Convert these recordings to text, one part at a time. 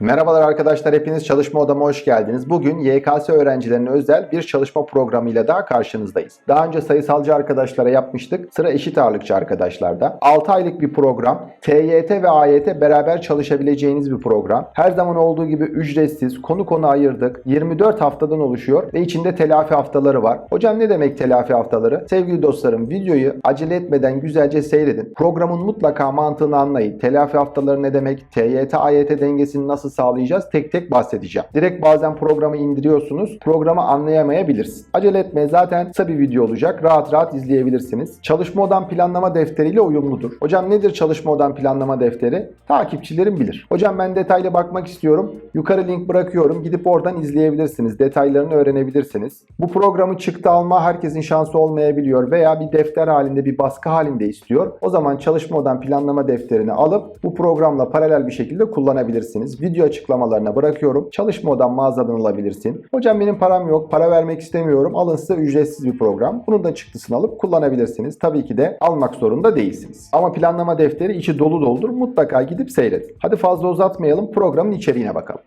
Merhabalar arkadaşlar, hepiniz çalışma odama hoş geldiniz. Bugün YKS öğrencilerine özel bir çalışma programıyla daha karşınızdayız. Daha önce sayısalcı arkadaşlara yapmıştık, sıra eşit ağırlıkçı arkadaşlarda. 6 aylık bir program, TYT ve AYT beraber çalışabileceğiniz bir program. Her zaman olduğu gibi ücretsiz, konu konu ayırdık. 24 haftadan oluşuyor ve içinde telafi haftaları var. Hocam ne demek telafi haftaları? Sevgili dostlarım videoyu acele etmeden güzelce seyredin. Programın mutlaka mantığını anlayın. Telafi haftaları ne demek? TYT, AYT dengesini nasıl sağlayacağız? Tek tek bahsedeceğim. Direkt bazen programı indiriyorsunuz. Programı anlayamayabilirsiniz. Acele etmeyin. Zaten kısa bir video olacak. Rahat rahat izleyebilirsiniz. Çalışma odan planlama defteriyle uyumludur. Hocam nedir çalışma odan planlama defteri? Takipçilerim bilir. Hocam ben detaylı bakmak istiyorum. Yukarı link bırakıyorum. Gidip oradan izleyebilirsiniz. Detaylarını öğrenebilirsiniz. Bu programı çıktı alma herkesin şansı olmayabiliyor veya bir defter halinde bir baskı halinde istiyor. O zaman çalışma odan planlama defterini alıp bu programla paralel bir şekilde kullanabilirsiniz. Video açıklamalarına bırakıyorum. Çalışma odan mağazadan alabilirsin. Hocam benim param yok, para vermek istemiyorum. Alın size ücretsiz bir program. Bunun da çıktısını alıp kullanabilirsiniz. Tabii ki de almak zorunda değilsiniz. Ama planlama defteri içi dolu doldur. Mutlaka gidip seyredin. Hadi fazla uzatmayalım. Programın içeriğine bakalım.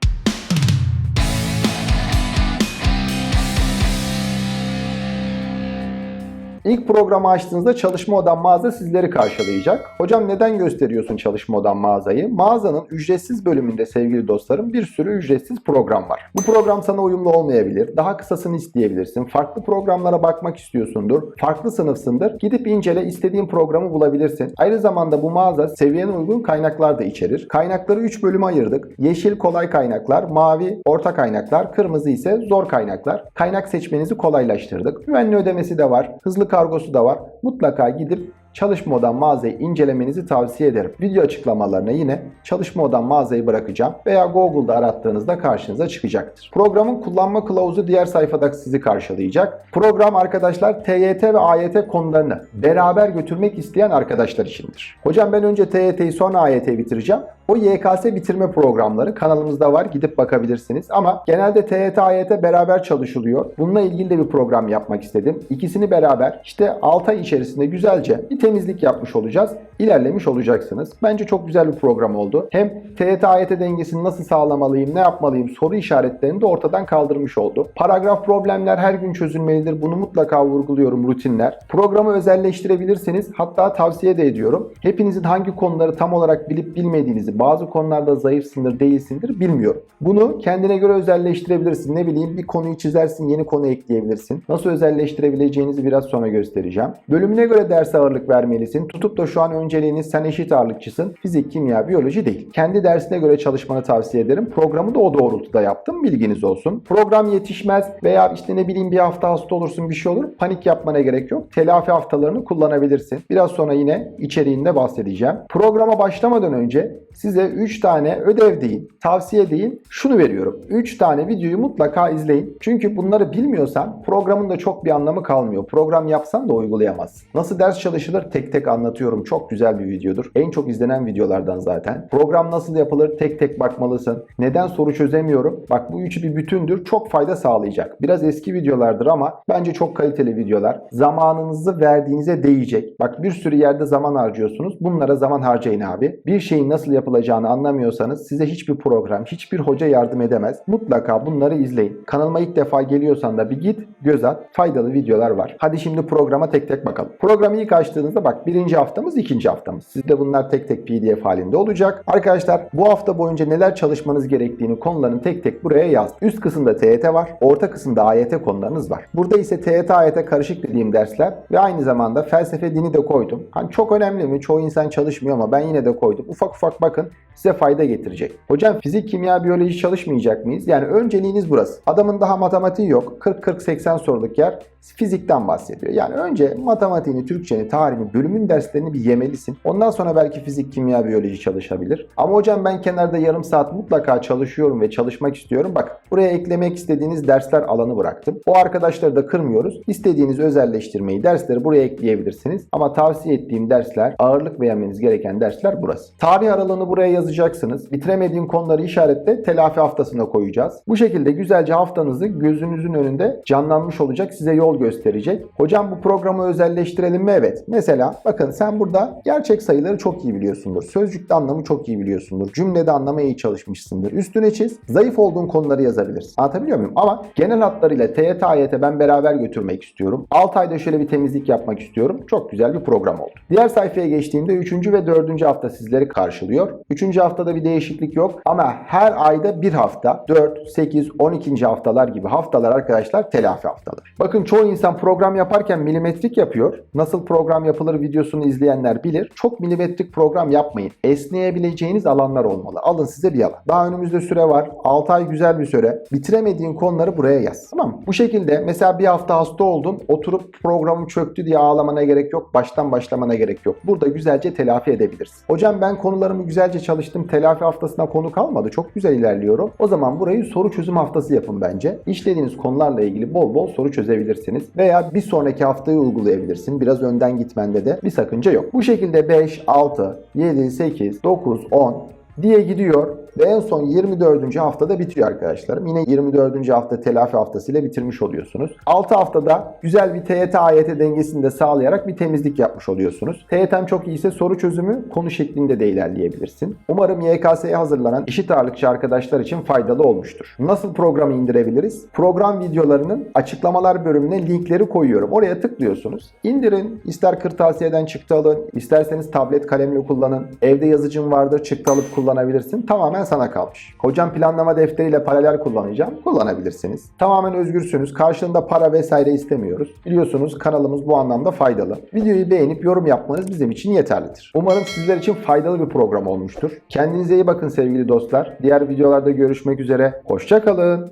İlk programı açtığınızda çalışma odan mağaza sizleri karşılayacak. Hocam neden gösteriyorsun çalışma odan mağazayı? Mağazanın ücretsiz bölümünde sevgili dostlarım bir sürü ücretsiz program var. Bu program sana uyumlu olmayabilir. Daha kısasını isteyebilirsin. Farklı programlara bakmak istiyorsundur. Farklı sınıfsındır. Gidip incele istediğin programı bulabilirsin. Aynı zamanda bu mağaza seviyene uygun kaynaklar da içerir. Kaynakları 3 bölüme ayırdık. Yeşil kolay kaynaklar, mavi orta kaynaklar, kırmızı ise zor kaynaklar. Kaynak seçmenizi kolaylaştırdık. Güvenli ödemesi de var. Hızlı kargosu da var. Mutlaka gidip çalışma odan mağazayı incelemenizi tavsiye ederim. Video açıklamalarına yine çalışma odan mağazayı bırakacağım veya Google'da arattığınızda karşınıza çıkacaktır. Programın kullanma kılavuzu diğer sayfada sizi karşılayacak. Program arkadaşlar TYT ve AYT konularını beraber götürmek isteyen arkadaşlar içindir. Hocam ben önce TYT'yi sonra AYT'yi bitireceğim. O YKS bitirme programları kanalımızda var gidip bakabilirsiniz. Ama genelde TYT AYT beraber çalışılıyor. Bununla ilgili de bir program yapmak istedim. İkisini beraber işte 6 ay içerisinde güzelce bir temizlik yapmış olacağız. İlerlemiş olacaksınız. Bence çok güzel bir program oldu. Hem TYT AYT dengesini nasıl sağlamalıyım, ne yapmalıyım soru işaretlerini de ortadan kaldırmış oldu. Paragraf problemler her gün çözülmelidir. Bunu mutlaka vurguluyorum rutinler. Programı özelleştirebilirsiniz. Hatta tavsiye de ediyorum. Hepinizin hangi konuları tam olarak bilip bilmediğinizi, bazı konularda zayıfsındır, değilsindir bilmiyorum. Bunu kendine göre özelleştirebilirsin. Ne bileyim bir konuyu çizersin, yeni konu ekleyebilirsin. Nasıl özelleştirebileceğinizi biraz sonra göstereceğim. Bölümüne göre ders ağırlık vermelisin. Tutup da şu an önceliğiniz sen eşit ağırlıkçısın. Fizik, kimya, biyoloji değil. Kendi dersine göre çalışmanı tavsiye ederim. Programı da o doğrultuda yaptım. Bilginiz olsun. Program yetişmez veya işte ne bileyim bir hafta hasta olursun bir şey olur. Panik yapmana gerek yok. Telafi haftalarını kullanabilirsin. Biraz sonra yine içeriğinde bahsedeceğim. Programa başlamadan önce size 3 tane ödev değil, tavsiye değil, şunu veriyorum. 3 tane videoyu mutlaka izleyin. Çünkü bunları bilmiyorsan programın da çok bir anlamı kalmıyor. Program yapsan da uygulayamazsın. Nasıl ders çalışılır tek tek anlatıyorum. Çok güzel bir videodur. En çok izlenen videolardan zaten. Program nasıl yapılır tek tek bakmalısın. Neden soru çözemiyorum? Bak bu üçü bir bütündür. Çok fayda sağlayacak. Biraz eski videolardır ama bence çok kaliteli videolar. Zamanınızı verdiğinize değecek. Bak bir sürü yerde zaman harcıyorsunuz. Bunlara zaman harcayın abi. Bir şeyin nasıl yapılacağını anlamıyorsanız size hiçbir program, hiçbir hoca yardım edemez. Mutlaka bunları izleyin. Kanalıma ilk defa geliyorsan da bir git, göz at. Faydalı videolar var. Hadi şimdi programa tek tek bakalım. Programı ilk açtığınızda bak birinci haftamız, ikinci haftamız. Sizde bunlar tek tek pdf halinde olacak. Arkadaşlar bu hafta boyunca neler çalışmanız gerektiğini konuların tek tek buraya yaz. Üst kısımda TYT var, orta kısımda AYT konularınız var. Burada ise TYT AYT karışık dediğim dersler ve aynı zamanda felsefe dini de koydum. Hani çok önemli mi? Çoğu insan çalışmıyor ama ben yine de koydum. Ufak ufak bakın size fayda getirecek. Hocam fizik, kimya, biyoloji çalışmayacak mıyız? Yani önceliğiniz burası. Adamın daha matematiği yok. 40-40-80 soruluk yer fizikten bahsediyor. Yani önce matematiğini, Türkçeni, tarihini, bölümün derslerini bir yemelisin. Ondan sonra belki fizik, kimya, biyoloji çalışabilir. Ama hocam ben kenarda yarım saat mutlaka çalışıyorum ve çalışmak istiyorum. Bak buraya eklemek istediğiniz dersler alanı bıraktım. O arkadaşları da kırmıyoruz. İstediğiniz özelleştirmeyi, dersleri buraya ekleyebilirsiniz. Ama tavsiye ettiğim dersler, ağırlık vermeniz gereken dersler burası. Tarih aralığını buraya yazacaksınız. Bitiremediğim konuları işaretle telafi haftasına koyacağız. Bu şekilde güzelce haftanızı gözünüzün önünde canlanmış olacak. Size yol gösterecek. Hocam bu programı özelleştirelim mi? Evet. Mesela bakın sen burada gerçek sayıları çok iyi biliyorsundur. Sözcükte anlamı çok iyi biliyorsundur. Cümlede anlamı iyi çalışmışsındır. Üstüne çiz. Zayıf olduğun konuları yazabilirsin. Anlatabiliyor muyum? Ama genel hatlarıyla TYT AYT ben beraber götürmek istiyorum. 6 ayda şöyle bir temizlik yapmak istiyorum. Çok güzel bir program oldu. Diğer sayfaya geçtiğimde 3. ve 4. hafta sizleri karşılıyor. 3. haftada bir değişiklik yok ama her ayda bir hafta 4, 8, 12. haftalar gibi haftalar arkadaşlar telafi haftalar. Bakın çoğu insan program yaparken milimetrik yapıyor. Nasıl program yapılır videosunu izleyenler bilir. Çok milimetrik program yapmayın. Esneyebileceğiniz alanlar olmalı. Alın size bir alan. Daha önümüzde süre var. 6 ay güzel bir süre. Bitiremediğin konuları buraya yaz. Tamam mı? Bu şekilde mesela bir hafta hasta oldun. Oturup programım çöktü diye ağlamana gerek yok. Baştan başlamana gerek yok. Burada güzelce telafi edebilirsin. Hocam ben konularımı güzelce çalıştım. Telafi haftasına konu kalmadı. Çok güzel ilerliyorum. O zaman burayı soru çözüm haftası yapın bence. İşlediğiniz konularla ilgili bol bol soru çözebilirsiniz. Veya bir sonraki haftayı uygulayabilirsin. Biraz önden gitmende de bir sakınca yok. Bu şekilde 5, 6, 7, 8, 9, 10 diye gidiyor ve en son 24. haftada bitiyor arkadaşlarım. Yine 24. hafta telafi haftasıyla bitirmiş oluyorsunuz. 6 haftada güzel bir TYT AYT dengesini de sağlayarak bir temizlik yapmış oluyorsunuz. TYT'm çok iyiyse soru çözümü konu şeklinde de ilerleyebilirsin. Umarım YKS'ye hazırlanan eşit ağırlıkçı arkadaşlar için faydalı olmuştur. Nasıl programı indirebiliriz? Program videolarının açıklamalar bölümüne linkleri koyuyorum. Oraya tıklıyorsunuz. İndirin. İster kırtasiyeden çıktı alın, isterseniz tablet kalemle kullanın. Evde yazıcın vardır çıktı alıp kullanabilirsin. Tamamen sana kalmış. Hocam planlama defteriyle paralel kullanacağım. Kullanabilirsiniz. Tamamen özgürsünüz. Karşılığında para vesaire istemiyoruz. Biliyorsunuz kanalımız bu anlamda faydalı. Videoyu beğenip yorum yapmanız bizim için yeterlidir. Umarım sizler için faydalı bir program olmuştur. Kendinize iyi bakın sevgili dostlar. Diğer videolarda görüşmek üzere. Hoşçakalın.